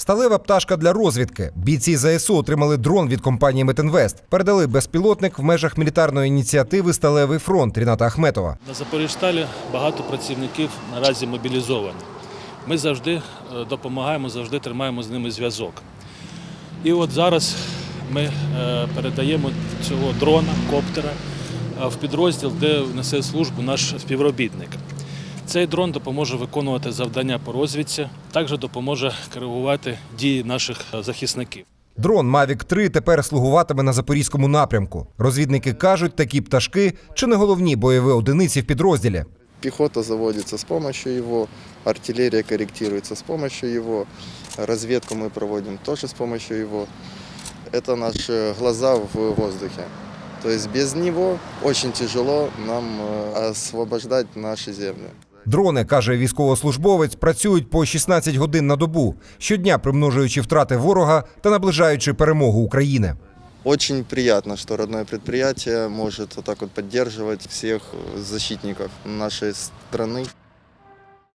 Сталева пташка для розвідки. Бійці ЗСУ отримали дрон від компанії Метинвест. Передали безпілотник в межах мілітарної ініціативи Сталевий фронт Ріната Ахметова. На Запоріжсталі багато працівників наразі мобілізовані. Ми завжди е, допомагаємо, завжди тримаємо з ними зв'язок. І от зараз ми е, передаємо цього дрона, коптера е, в підрозділ, де несе службу наш співробітник. Цей дрон допоможе виконувати завдання по розвідці, також допоможе коригувати дії наших е, захисників. Дрон Mavic 3 тепер слугуватиме на запорізькому напрямку. Розвідники кажуть, такі пташки чи не головні бойові одиниці в підрозділі. Пехота заводится с помощью его, артиллерия корректируется с помощью его, разведку мы проводим тоже с помощью его. Это наши глаза в воздухе. То есть без него очень тяжело нам э, освобождать наши земли. Дрони, каже військовослужбовець, працюють по 16 годин на добу, щодня примножуючи втрати ворога та наближаючи перемогу України. Очень приятно, что родное предприятие может вот так вот поддерживать всех защитников нашей.